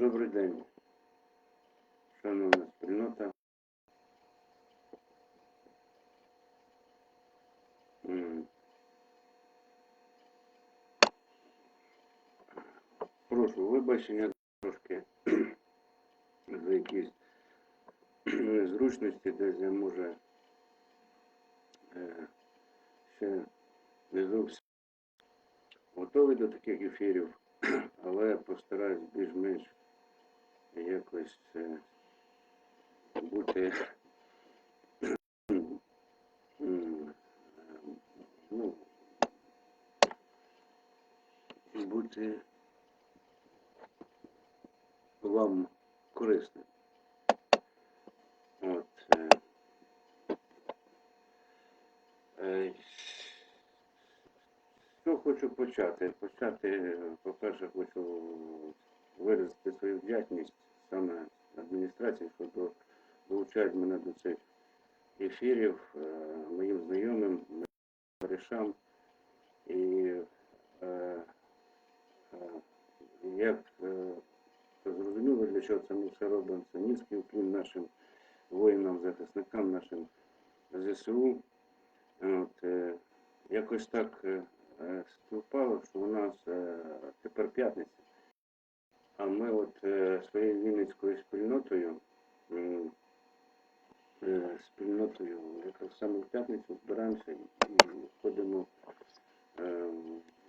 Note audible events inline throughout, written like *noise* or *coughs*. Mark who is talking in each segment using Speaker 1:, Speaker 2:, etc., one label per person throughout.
Speaker 1: Добрий день, шановна спільнота. Прошу вибачення трошки *clears throat* за якісь *clears throat* незручності, десь я може е, ще не зовсім готовий до таких ефірів, *clears throat* але постараюсь більш-менш якось бути ну, бути вам корисним. От, е, е, що хочу почати? Почати, по-перше, хочу виразити свою вдячність саме адміністрації, що до- долучають мене до цих ефірів, е, моїм знайомим, товаришам. І е, е, як зрозуміло, для чого це ми все робимо, це низький уклін нашим воїнам, захисникам, нашим ЗСУ. От, якось так співпало, що у нас тепер п'ятниця. А ми от е, своєю вінницькою спільнотою, е, спільнотою, якраз саме в п'ятницю збираємося і ходимо е,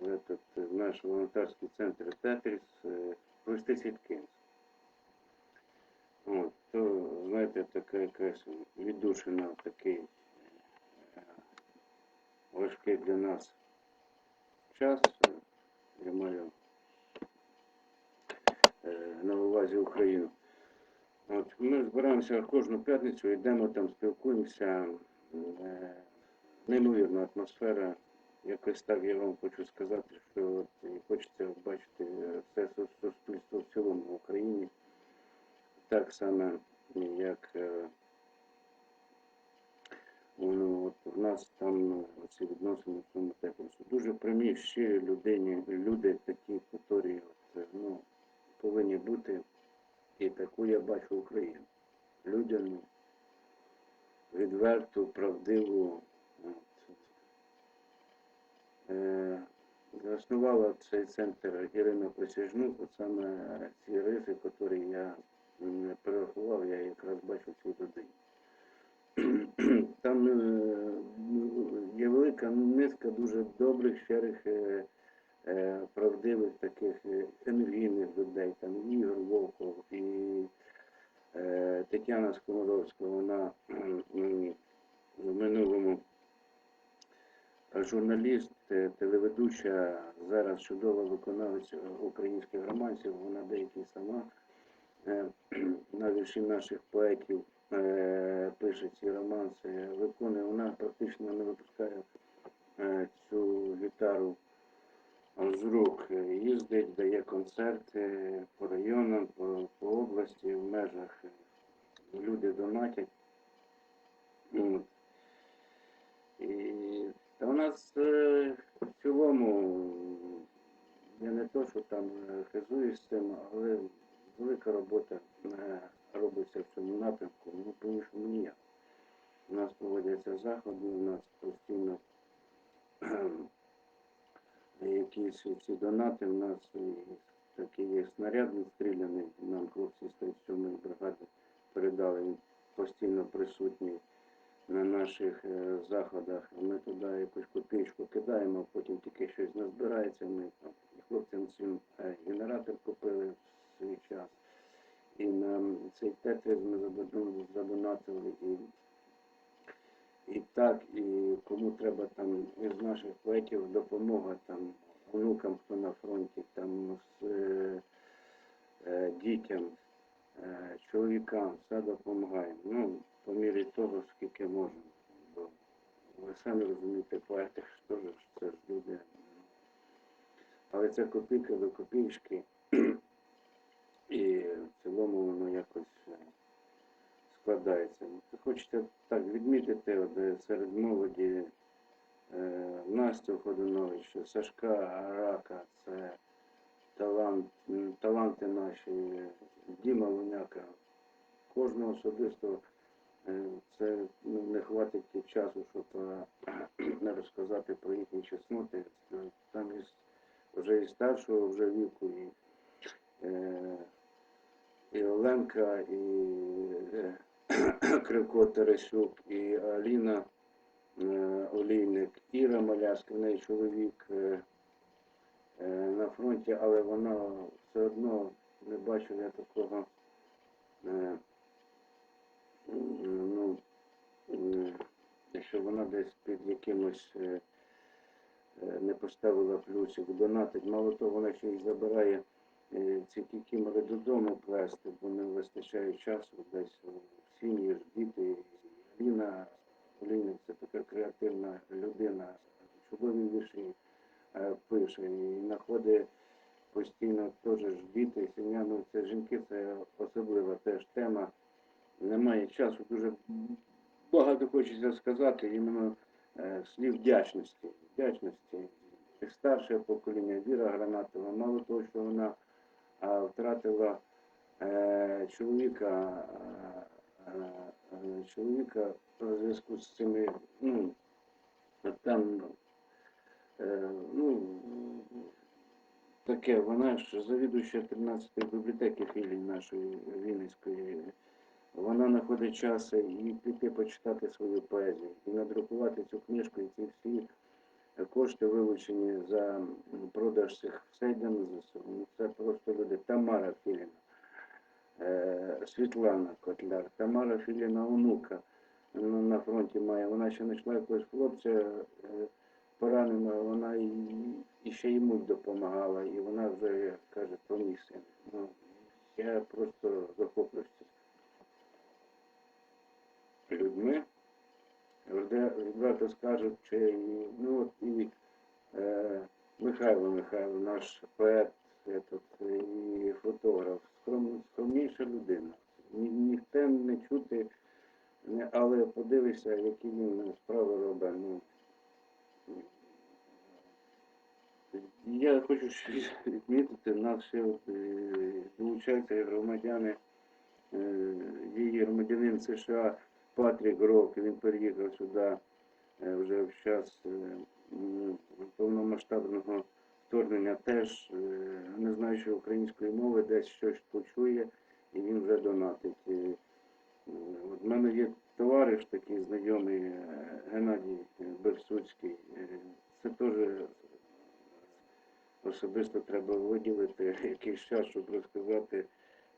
Speaker 1: в этот, наш волонтерський центр Тетріс е, провести сітки. От, то, знаєте, така якась віддушина, такий важкий для нас час. е, Я маю е, на увазі Україну. От, ми збираємося кожну п'ятницю, йдемо там, спілкуємося. Е, Неймовірна атмосфера. Якось так я вам хочу сказати, що хочеться бачити е, все суспільство в цілому в Україні. Так само, як ну, от в нас там ці відносини в цьому теплосу. Дуже прямі, щирі людині, люди такі, які ну, повинні бути. І таку я бачу Україну. Людяну, відверту, правдиву. Е, Заснувала цей центр Ірина Присяжнук, от саме ці риси, які я м, перерахував, я якраз бачу в цій людині. Там е, ну, є велика низка дуже добрих, щирих, е, правдивих таких е, енергійних людей. Там Ігор Волков і е, Тетяна Скоморовська, вона в минулому журналіст, е, телеведуча, зараз чудова виконавець українських романсів, вона деякі сама е, на вірші наших поетів е, пише ці романси, виконує, вона практично не випускає е, цю гітару з рук, їздить, дає концерти по районам, по, по області, в межах люди донатять. От. І та у нас е, в цілому, я не то, що там е, хизуюсь цим, але велика робота е, робиться в цьому напрямку, ну по-іншому ніяк. У нас проводяться заходи, у нас постійно якісь ці донати, у нас і такий є снаряд відстріляний, нам хлопці з 37-ї бригади передали, він постійно присутній на наших е, заходах. Ми туди якусь копійку кидаємо, а потім тільки щось назбирається. Ми там хлопцям цим е, генератор купили в свій час. І на цей тетрис ми задонатили і, і так, і кому треба там із наших поетів допомога там онукам, хто на фронті, там з е, е, дітям, е, чоловікам, все допомагаємо. Ну, по мірі того, скільки можемо. Бо ви самі розумієте, поети теж ж це ж люди. Але це копійка до копійки. *clears throat* І в цілому воно якось е, складається. Хочете так відмітити от, е, серед молоді е, Настю Ходунович, Сашка Арака, це талант, таланти наші, Діма Луняка, кожного особисто е, це ну, не хватить часу, щоб не *clears throat* розказати про їхні чесноти. Е, Там із, вже і старшого вже віку, і, е, Оленка, і е, *coughs* Кривко Терещук, і Аліна е, Олійник, Іра Маляська, в неї чоловік е, е, на фронті, але вона все одно не бачив я такого. ну, якщо вона десь під якимось не поставила плюсик, донатить. Мало того, вона ще й забирає ці кікімори додому плести, бо не вистачає часу десь сім'ї діти. Ліна Олійник це така креативна людина, чудові вірші е, пише і знаходить постійно теж діти, сім'я, ну це жінки, це особлива теж тема. Немає часу, дуже багато хочеться сказати, іменно е, слів вдячності. Вдячності. Старше покоління Віра Гранатова, мало того, що вона втратила е, чоловіка, чоловіка у зв'язку з цими, ну, там, е, ну, таке, вона ж завідуюча 13-ї бібліотеки філії нашої Вінницької. Вона знаходить час і піти почитати свою поезію, і надрукувати цю книжку, і ці всі кошти вилучені за продаж цих. Ну, Це просто люди. Тамара Філіна, Світлана Котляр, Тамара Філіна онука ну, на фронті має. Вона ще знайшла якогось хлопця е, пораненого, вона і, ще йому допомагала, і вона вже як каже, то мій син. Ну, я просто захоплююся людьми. Відверто скажуть, чи ну от і е, Михайло Михайло, наш поет, этот, і фотограф, скром, скромніша людина. Ні, ніхто не чути, не, але подивися, які він справи робить. Ну, я хочу відмітити, нас ще от, е, долучаються громадяни, е, її громадянин США Патрік Рок, він переїхав сюди е, вже в час повномасштабного вторгнення, теж е, не знаючи української мови, десь щось почує, і він вже донатить. Е, От в мене є товариш такий знайомий е, Геннадій Берсуцький. Це теж особисто треба виділити якийсь час, щоб розказати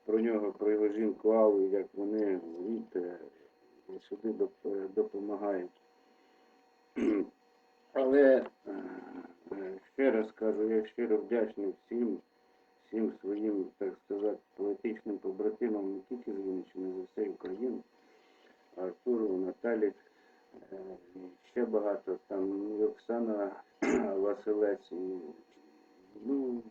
Speaker 1: про нього, про його жінку Аллу, як вони звідти сюди допомагають. Але е, е, ще раз кажу, я щиро вдячний всім, всім своїм, так сказати, поетичним побратимам, не тільки з Вінниччини, з усієї України, Артуру, Наталі, е, ще багато, там і Оксана *clears throat* Василець, і, ну,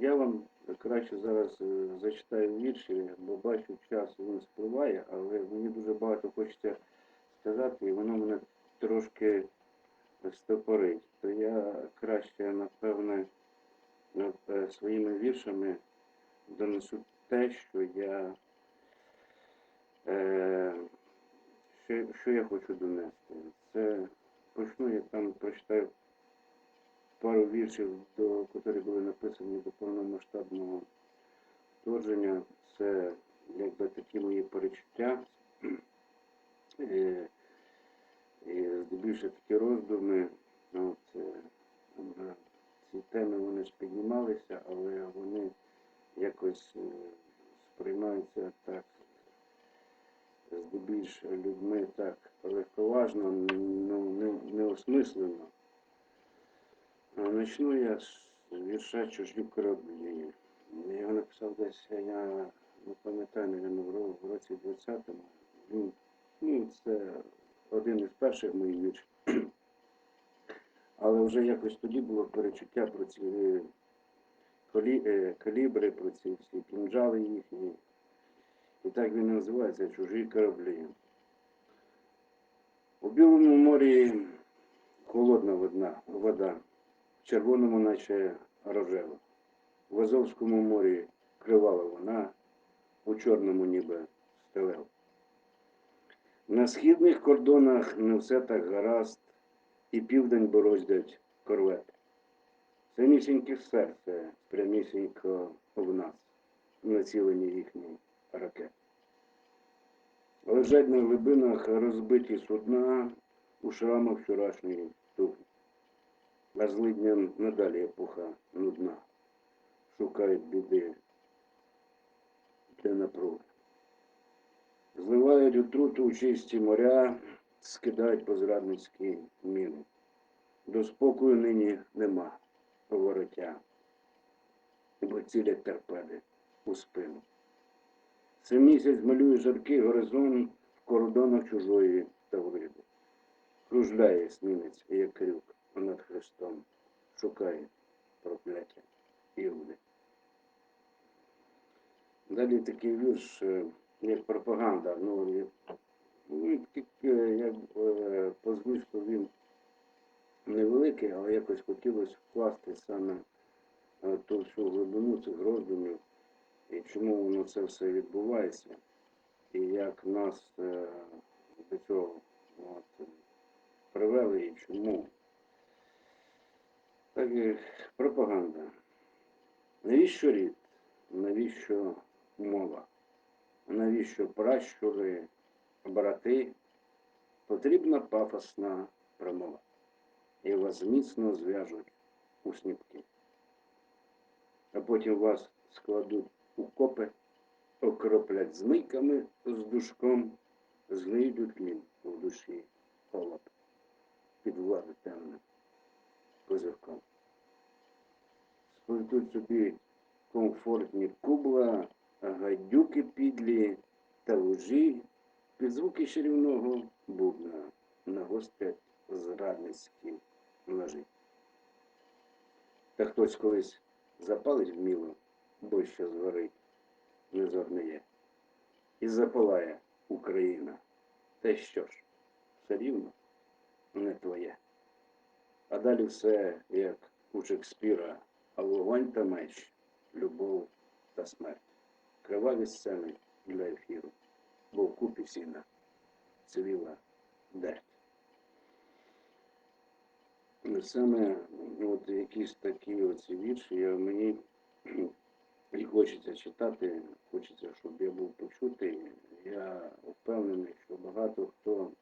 Speaker 1: я вам краще зараз е, зачитаю вірші, бо бачу, час він спливає, але мені дуже багато хочеться сказати, і воно мене трошки стопорить. То я краще, напевне, е, е, своїми віршами донесу те, що я що, що я хочу донести. Це почну, я там прочитаю пару віршів, які були написані до повномасштабного вторгнення. Це якби такі мої перечуття. Е, І здебільшого такі роздуми. От, е, ці теми вони ж піднімалися, але вони якось е, сприймаються так здебільшого людьми так легковажно, ну, не, неосмислено. Начну я з вірша чужі кораблі. Я його написав десь, я не пам'ятаю, навіть в році 20-му. Він, ну, це один із перших моїх віршів. Але вже якось тоді було перечуття про ці е, калібри, про ці всі кінжали їхні. І так він називається Чужі кораблі. У Білому морі холодна вода, червоному, наче рожева. В Азовському морі кривава вона, у чорному ніби стелев. На східних кордонах не все так гаразд, і південь бороздять корвети. Самісіньке серце прямісінько в нас, націлені їхні ракети. Лежать на глибинах розбиті судна у шрамах вчорашньої туги. А злидням надалі епоха нудна. Шукають біди, де напруги. Зливають отруту у чисті моря, скидають позрадницькі міни. До спокою нині нема повороття, бо цілять торпеди у спину. Це місяць малює жаркий горизонт в кордонах чужої Тавриди. Кружляє снінець, як крюк над Христом, шукає прокляття Іуди. Далі такий вірш, е, як пропаганда. Ну, і- ну, як е, по звичку він невеликий, але якось хотілося вкласти саме е, ту всю глибину цих роздумів і чому воно це все відбувається, і як нас е, до цього от, привели і чому. Так і пропаганда. Навіщо рід? Навіщо мова? Навіщо пращури, брати? Потрібна пафосна промова. І вас міцно зв'яжуть у сніпки. А потім вас складуть у копи, окроплять змийками з душком, знайдуть лін у душі полоп під влади темним козирком. Сплетуть собі комфортні кубла, гадюки підлі та лужі, під звуки чарівного бубна нагостять зрадницькі ножі. Та хтось колись запалить вміло, бо що згорить, не зогниє. І запалає Україна. Та що ж, все рівно не твоє. А далі все, як у Шекспіра, а вогонь та меч, любов та смерть. Криваві сцени для ефіру, бо в купі сіна цвіла дерть. Саме от якісь такі оці вірші, я мені *clears throat* і хочеться читати, хочеться, щоб я був почутий. Я впевнений, що багато хто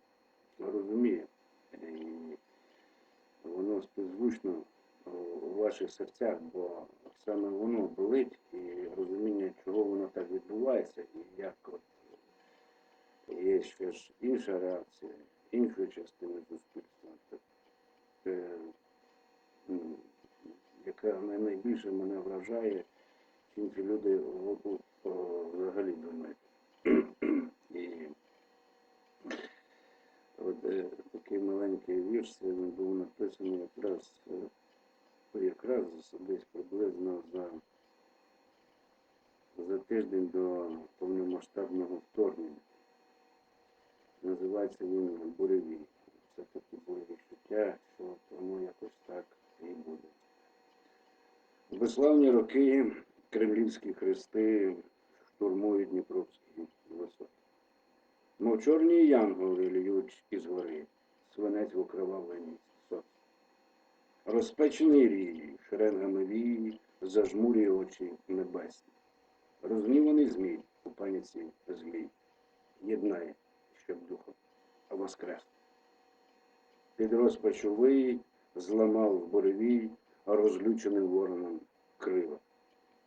Speaker 1: розуміє. Воно співзвучно у ваших серцях, бо саме воно болить і розуміння, чого воно так відбувається, і як от є ще ж інша реакція, іншої частини суспільства, е, яка найбільше мене вражає, чим ці люди взагалі думають. *clears throat* Е, такий маленький вірш він був написаний якраз, е, ну, якраз десь приблизно за, за тиждень до повномасштабного вторгнення. Називається він Буревій. Це такі були відчуття, що воно якось так і буде. Безславні роки кремлівські хрести штурмують Дніпровські висоти. Мов чорні янголи льють із гори, свинець в окривавленій сот. Розпечені рії, шеренгами вії, зажмурює очі небесні. Розгніваний змій у паніці змій, єднає, щоб духом воскрес. Під розпачу виї зламав в буревій розлюченим вороном крила.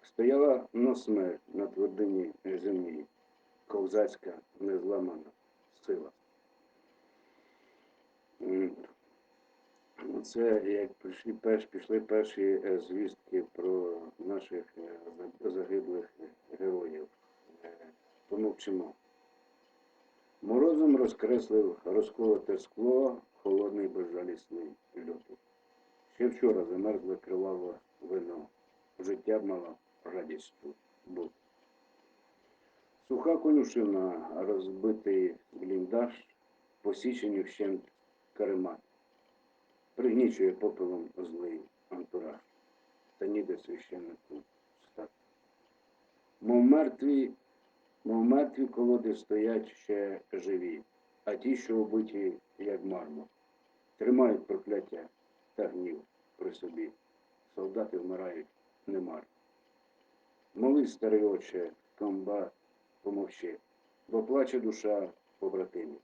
Speaker 1: Стояла на смерть на твердині землі, ковзацька незламана сила. Це як прийшли перш, пішли перші е, звістки про наших е, загиблих героїв. Е, Помовчимо. Морозом розкреслив розколоте скло, холодний безжалісний лютий. Ще вчора замерзле криваве вино. Життя мало радістю бути. Суха конюшина, розбитий бліндаж, посічені вщент каремат. пригнічує попелом злий антураж, та ніде священнику стати. Мов мертві, мов мертві колоди стоять ще живі, а ті, що убиті, як мармур, тримають прокляття та гнів при собі. Солдати вмирають немар. Молись, старий отче, комба, помовчи, бо плаче душа побратимів.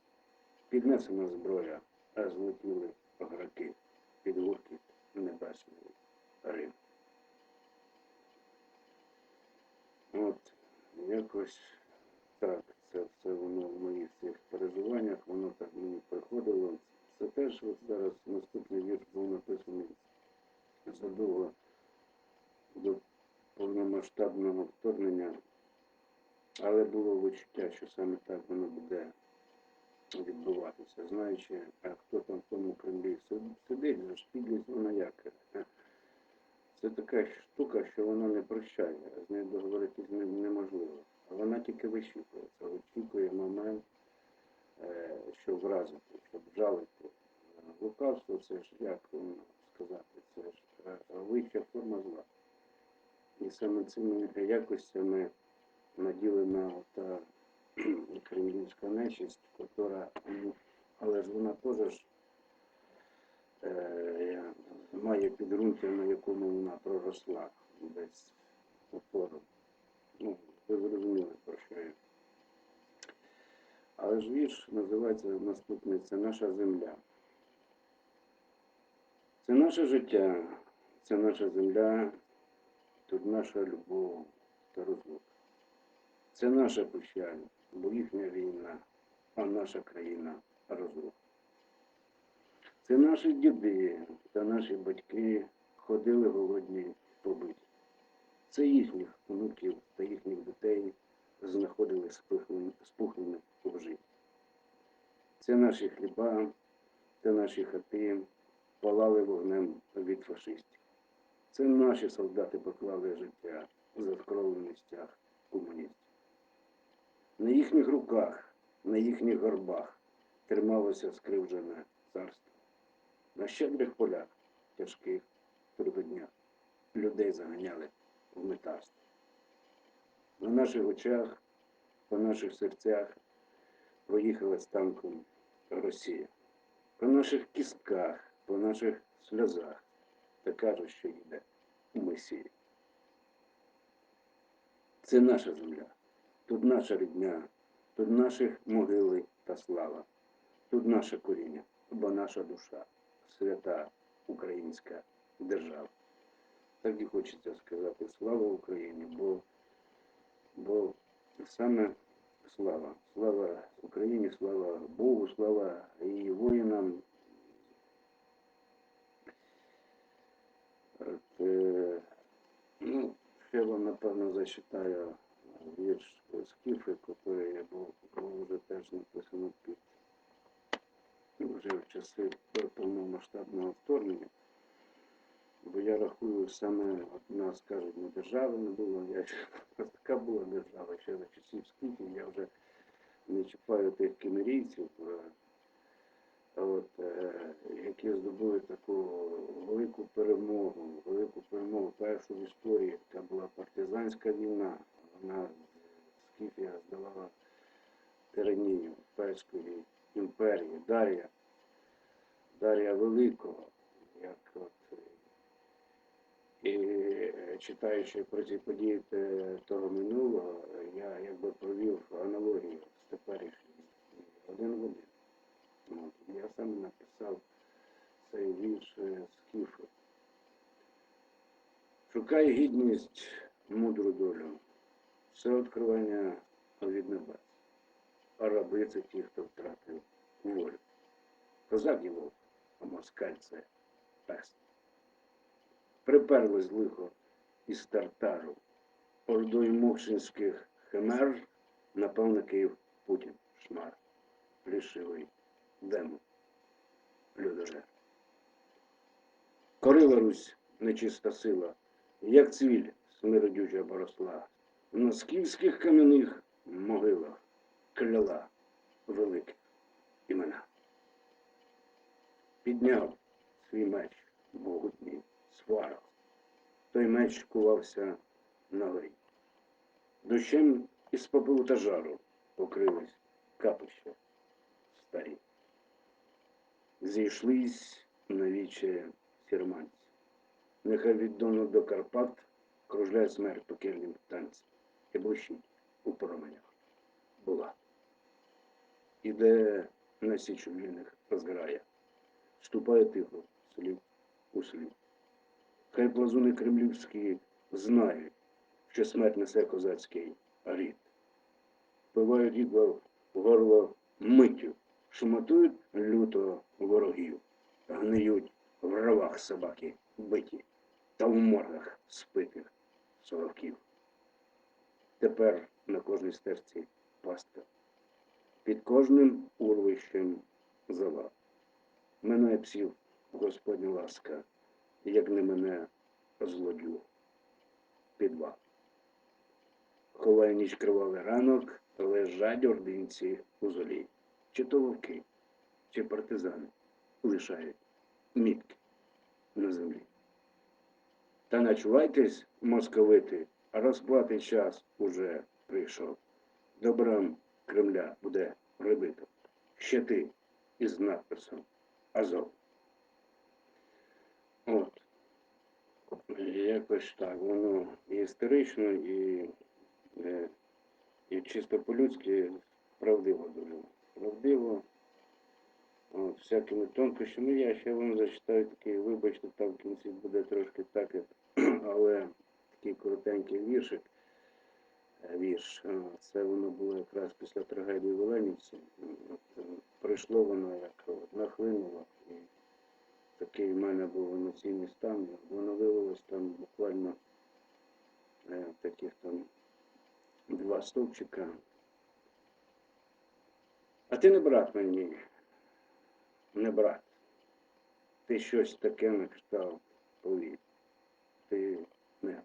Speaker 1: Піднесена зброя, а злетіли граки під гуркіт небесної Рим. От якось так, це все воно в моїх цих переживаннях, воно так мені приходило. Це теж от зараз наступний вірш був написаний задовго до повномасштабного вторгнення, але було відчуття, що саме так воно буде відбуватися. Знаючи, хто там в тому Кремлі сидить, за підлість вона як. е, Це така штука, що вона не прощає, з нею договоритись неможливо. Вона тільки вищікує. Це очікує момент, е, щоб вразити, щоб жалити. Е, Лукавство це ж як сказати, це ж е, вища форма зла. І саме цими якостями наділена та кремлівська нечисть, яка, ну, але ж вона теж е, має підґрунтя, на якому вона проросла десь опору. Ну, ви зрозуміли, про що я. Але ж вірш називається наступний Це наша земля. Це наше життя, це наша земля, тут наша любов та розлука. Це наша печаль, бо їхня війна, а наша країна розруха. Це наші діди та наші батьки ходили голодні побиті. Це їхніх онуків та їхніх дітей знаходили спухлими, в житті. Це наші хліба та наші хати палали вогнем від фашистів. Це наші солдати поклали життя На їхніх руках, на їхніх горбах трималося скривджене царство. На щедрих полях, тяжких трудоднях, людей заганяли в метарство. На наших очах, по наших серцях проїхала з танком Росія. По наших кістках, по наших сльозах, та кажуть, що йде у Месії. Це наша земля, тут наша рідня, тут наші могили та слава, тут наше коріння, бо наша душа, свята українська держава. Так і хочеться сказати слава Україні, бо, бо саме слава, слава Україні, слава Богу, слава і воїнам. От, е, ну, ще вам, напевно, зачитаю вірш Скіфи, який був, вже теж написано під вже в часи повномасштабного вторгнення. Бо я рахую саме, от нас кажуть, не держави не було, я *laughs* така була держава, ще за часів скільки, я вже не чіпаю тих кімерійців, е, от, е, які здобули таку велику перемогу, велику перемогу першу в історії, яка була партизанська війна, вона Скіфія здавала тиранію Перської імперії, Дар'я, Дар'я Великого, як от і е, читаючи про ці події того минулого, я якби провів аналогію з теперішнім один в один. Я саме написав цей вірш е, Скіфи. Шукай гідність, мудру долю, все відкривання від небес. А раби це ті, хто втратив волю. Козак вовк, а москаль це пес приперлось лихо із Тартару. Ордою мокшинських химер напав на Київ Путін шмар. Плішивий демон. Людожер. Корила Русь нечиста сила, як цвіль смердюча поросла. На скіфських кам'яних могилах кляла великих імена. Підняв свій меч могутній сварок. Той меч кувався на горі. Дощем із попелу та жару покрились капища старі. Зійшлись на віче сірманці. Нехай від Дону до Карпат кружляє смерть пекельним танцем і блищить у променях була. Іде на січу вільних розграє, ступає тихо, слід у слід. Хай плазуни кремлівські знають, що смерть несе козацький рід. Пивають ідла в горло миттю, шмотують люто ворогів, гниють в ровах собаки биті та в мордах спитих. Тепер на кожній стерці пастка. Під кожним урвищем зала. Мене псів Господня ласка, як не мене злодю. Підва. Ховає ніч кривавий ранок, лежать ординці у золі. Чи то вовки, чи партизани лишають мітки на землі. Та начувайтесь, московити, розплати час уже прийшов. Добром Кремля буде прибито. Ще ти із надписом Азов. От. Якось так. Воно і історично, і, е, і чисто по-людськи правдиво дуже. Правдиво. От, всякими тонкощами. Я ще вам зачитаю такий, вибачте, там в кінці буде трошки так, *clears throat* але такий коротенький віршик. Е, Вірш. Е, Це воно було якраз після трагедії в Оленівці. Прийшло воно як нахлинуло. І такий в мене був емоційний стан. Воно виявилось там буквально е, таких там два стовпчика. А ти не брат мені, не брат. Ти щось таке на повів. Ти не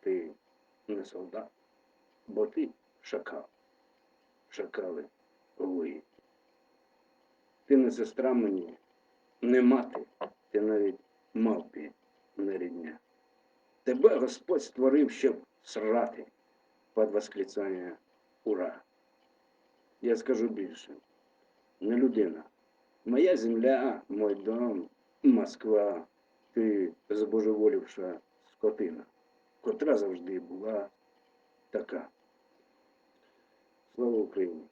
Speaker 1: ти не солдат, бо ти шакал. Шакали виють. Ти не сестра мені, не мати, ти навіть мавпі не рідня. Тебе Господь створив, щоб срати під восклицання Ура! Я скажу більше. Не людина. Моя земля, мой дом, Москва, ти збожеволівша скотина, котра завжди була така. Слава Україні!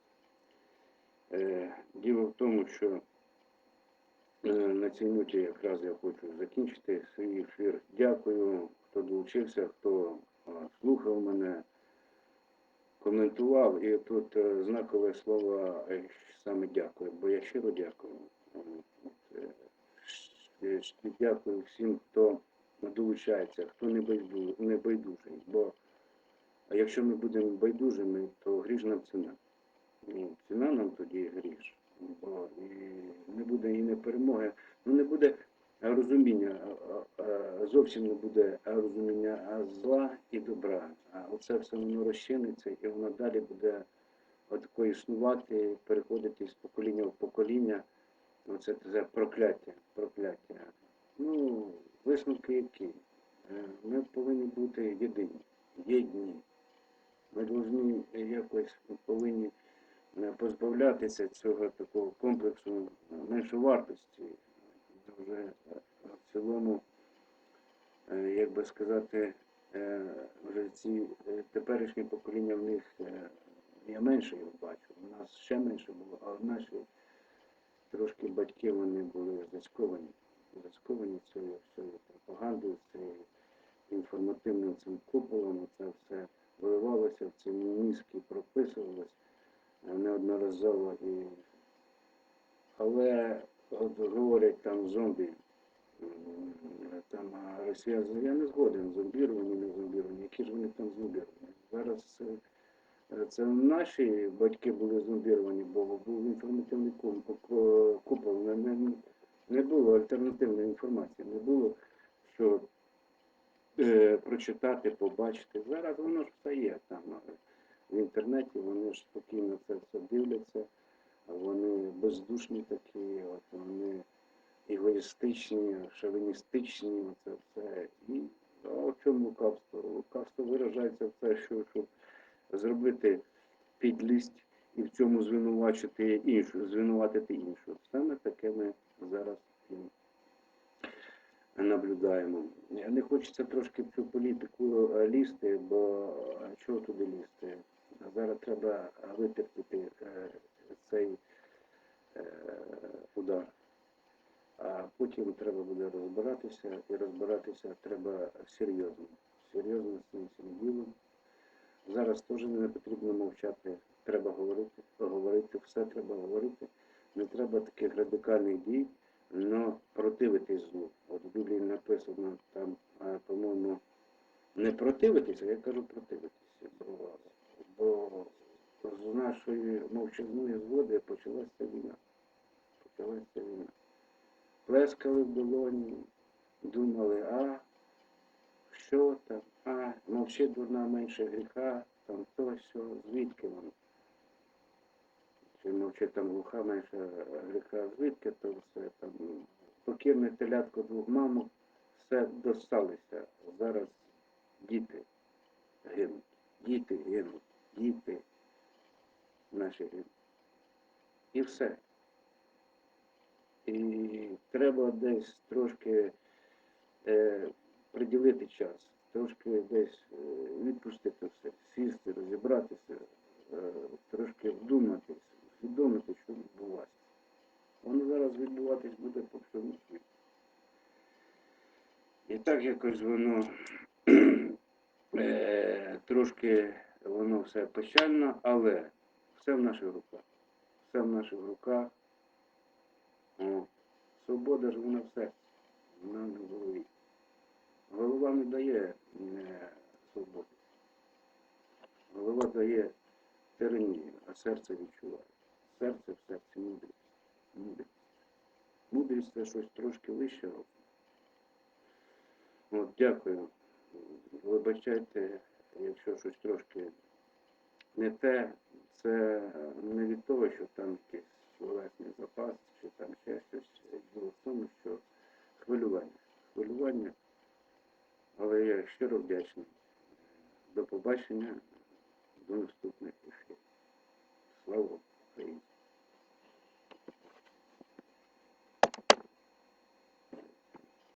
Speaker 1: Е, діло в тому, що е, на цій ноті якраз я хочу закінчити свій ефір. Дякую, хто долучився, хто е, слухав мене, коментував. І тут знакове слово саме дякую, бо я щиро дякую. Дякую всім, хто долучається, хто не байду- не байдужий. Бо якщо ми будемо байдужими, то гріш нам ціна. І ціна нам тоді гріш. Бо і не буде і не перемоги, ну не буде розуміння, зовсім не буде розуміння зла і добра. А оце все воно розчиниться і воно далі буде отако існувати, переходити з покоління в покоління. Оце це прокляття, прокляття. Ну, висновки які? Е, Ми повинні бути єдині, єдні. Ми повинні якось повинні е, позбавлятися цього такого комплексу меншовартості. Вже е, в цілому, як би сказати, вже ці теперішні покоління в них я менше їх бачу. У нас ще менше було, а в наші трошки батьки вони були зацьковані. Зацьковані цією всією пропагандою, цією інформативним цим куполом, це все виливалося в ці мізки, прописувалось е, неодноразово. І... Але от говорять там зомбі, там Росія, я не згоден, зомбіровані, не зомбіровані, які ж вони там зомбіровані. Зараз е, це наші батьки були зомбіровані, бо був інформативний купол, не, було альтернативної інформації, не було що е, прочитати, побачити. Зараз воно ж все є там в інтернеті, вони ж спокійно це все дивляться, вони бездушні такі, от вони егоїстичні, шовіністичні, це все. І а в чому лукавство? Лукавство виражається в те, що щоб зробити підлість і в цьому звинувачити іншу, звинуватити іншу. Саме таке ми зараз наблюдаємо. Не хочеться трошки в цю політику е, лізти, бо е, чого туди лізти? Зараз треба витерпіти е, цей удар. А потім треба буде розбиратися, і розбиратися треба серйозно. Серйозно з цим ділом. Зараз теж не потрібно мовчати, треба говорити, говорити, все треба говорити. Не треба таких радикальних дій, але противитись злу. От в Біблії написано там, по-моєму, не противитися, я кажу противитися. Бо, з нашої мовчазної згоди почалася війна. Почалася війна. Плескали в долоні, думали, а що там, а, мовчи дурна менше гріха, там то все, звідки воно? Чи мовчи там глуха менше гріха, звідки то все там. Покірне телятко двох мамок, все досталися. Зараз діти гинуть, діти гинуть, діти наші гинуть. І все. І треба десь трошки е, приділити час, трошки десь е, відпустити все, сісти, розібратися, е, трошки вдуматись, усвідомити, що відбувається. Воно зараз відбуватись буде по всьому світі. І так якось воно *clears throat* е, трошки воно все печально, але все в наших руках. Все в наших руках. О, свобода ж вона в серці, вона в голові. Голова не дає е, свободи. Голова дає тиранію, а серце відчуває. Серце в серці мудрість. Мудрість. Мудрість це щось трошки вище робить. От, дякую. Вибачайте, якщо щось трошки не те, це не від того, що там якийсь словесний запас, чи там ще щось. Діло в тому, що хвилювання. Хвилювання, але я щиро вдячний. До побачення, до наступних ефірів. Слава Україні!